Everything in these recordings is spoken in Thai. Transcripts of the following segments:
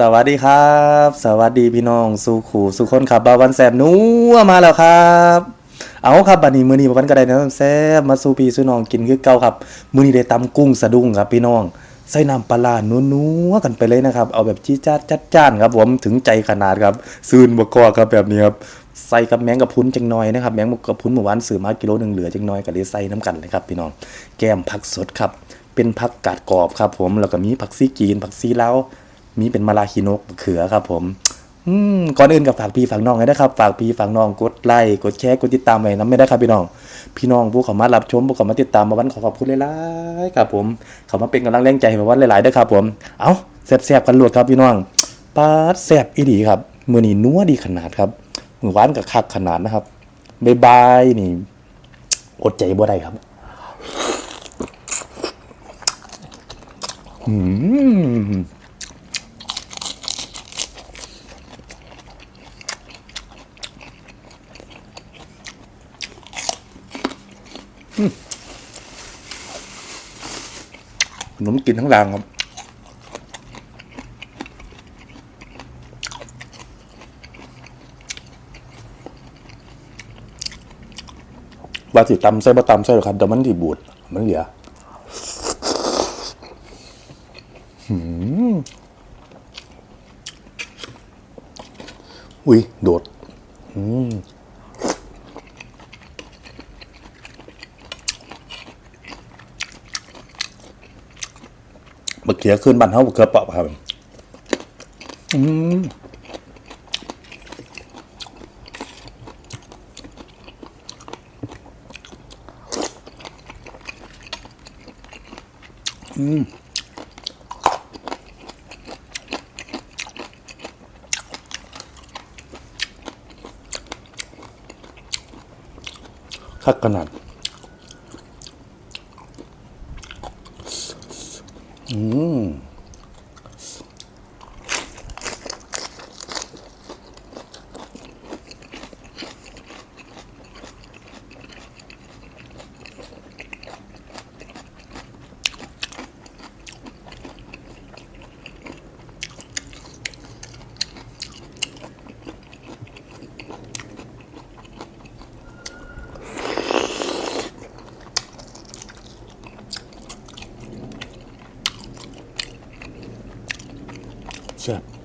สวัสดีครับ สวัสดีพี่น้องสู่ขู่สู่คนขับบาวันแสบนัวมาแล้วครับ เอาครับบัดนี้มือนี้บาวันก็ได้นะนำแซบมาสู่พี่สู่น้องกินคือเก่าครับ มือนี้ได้ตำกุ้งสะดุ้งครับพี่น้องใส่น้ำปลาร้านัวๆกันไปเลยนะครับ เอาแบบจี้จัดจัดจ้านครับผมถึงใจขนาดครับซืนบกอครับแบบนี้ครับใส่กับแมงกะพรุนจังน้อยนะครับแมงกะพรุนเมื่อวานซื้อมากิโลหนึ่งเหลือจังน้อยก็เลยใส่น้ำกันเลยครับพี่น้องแก้มผักสดครับ เป็นผักกาดกรอบครับผมแล้วก็มีผักซีจีนผักซีเลา มีเป็นมาลาคินกเขือครับผมอืมก่อนอื่นกับฝากพี่ฝากน้องไว้นะครับ ฝากพี่ฝากน้องกดไลค์กดแชร์กดติดตามไว้น้ำไม่ได้ครับพี่น้อง พี่น้องผู้เขามารับชมผู้เขามาติดตามมาวันขอขอบคุณหลายๆครับผมเขามาเป็นกำลังแรงใจมาวันหลายๆด้วยครับผม เอาแซ่บๆกันลวดครับพี่น้องปาดแซ่บอีดีครับมือนี้นัวดีขนาดครับมือหวานกับคักขนาดนะครับบายบายนี่อดใจบ่ได้ครับอืม ขนมกินทั้งรางครับว่าสิตำใส่บ่ตำใส่หรอครับเดี๋ยวมันดีบูดมันเหลือหืมอุ้ย โดด อืม มะเขือขึ้นบ้านเฮามะเขือเปาะครับอืมอืมคักขนาด อื ม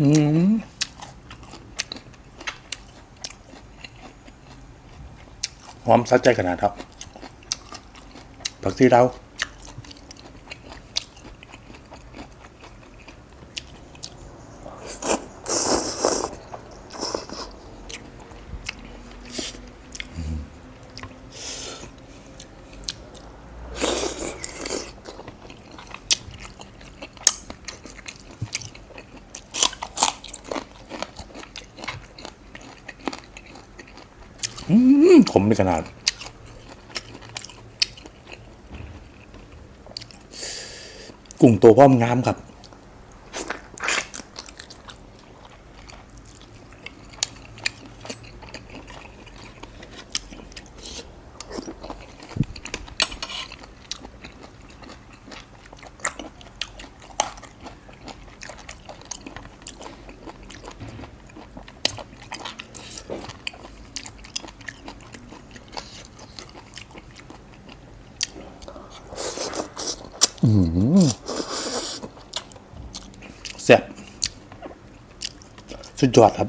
อืมหอมสัดใจขนาดครับผักชีเรา ขมในขนาด กุ้งตัวพ่อมงามครับ สุดยอดครับ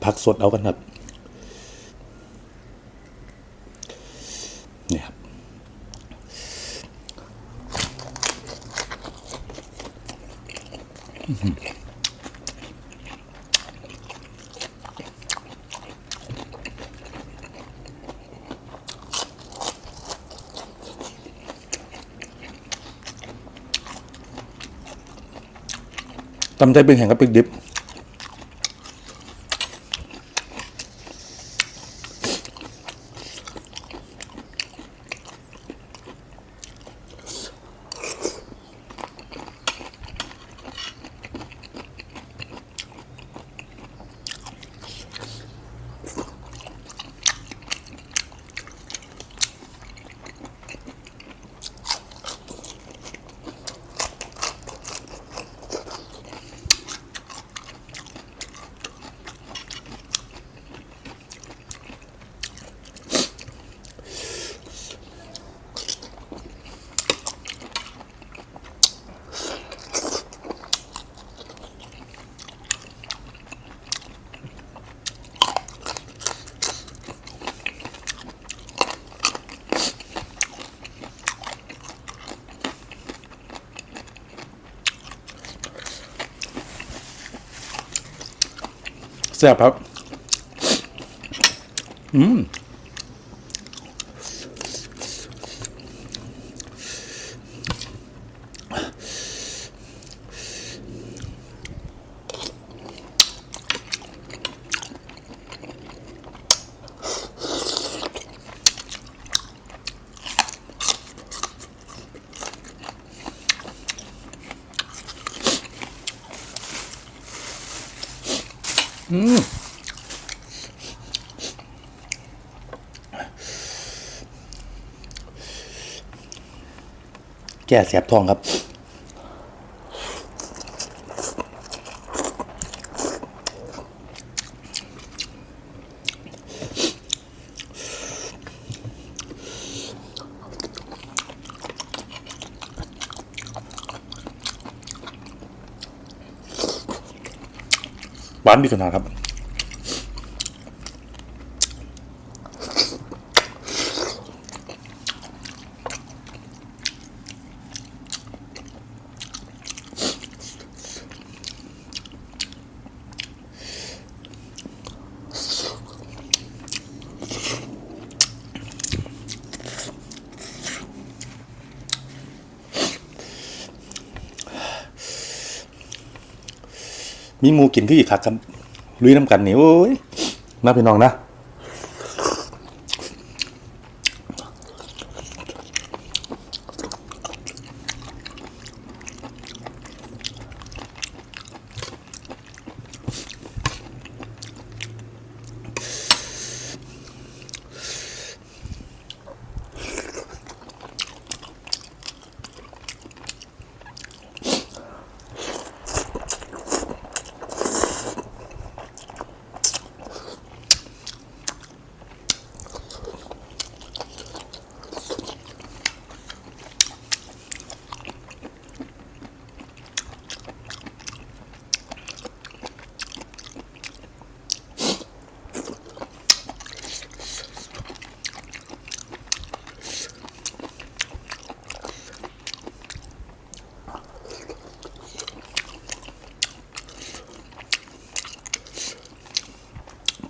เอาผักสดเอากันครับนี่ครับตำใจเป็นแห่งกับเป็กดิบ แซ่บครับ อืม แก่แสบท้องครับ บ้านดีขนาดครับ มีหมูกินคืออีกคักครับลุยน้ำกันนี่โอ้ยน้าพี่น้องนะ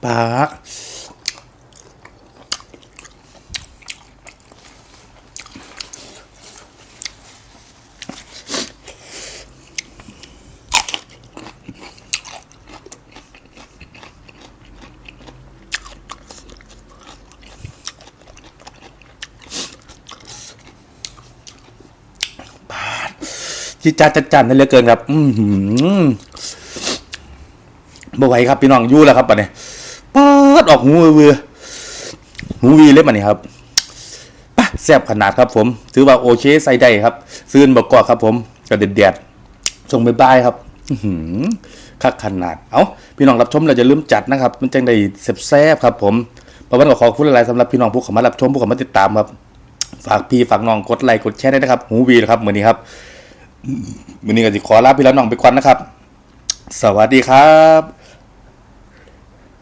ปลาจิจาจัดจันนั่นเหลือเกินครับ อือหือบ่ไหวครับ พี่น้องอยู่แล้วครับปะเนี่ย ดออกหูเวือหูวีเล็บมันนี่ครับปะแซ่บขนาดครับผม ถือว่าโอเคใส่ได้ครับ ซื้อนบอกกว่าครับผมกระเด็ดแดดส่งบายบายครับอื้อหือคักขนาด เอาพี่น้องรับชมเราจะลืมจัดนะครับ มันจังได้แซ่บครับผมประวันก็ขอพูดอะไรสำหรับพี่น้องผู้เข้ามารับชมผู้เข้ามาติดตามครับ ฝากพี่ฝากน้องกดไลค์กดแชร์ได้นะครับ หูวีนะครับมือนี้ครับมือนี้ก็จะขอลาพี่แล้วน้องไปก่อนนะครับ สวัสดีครับ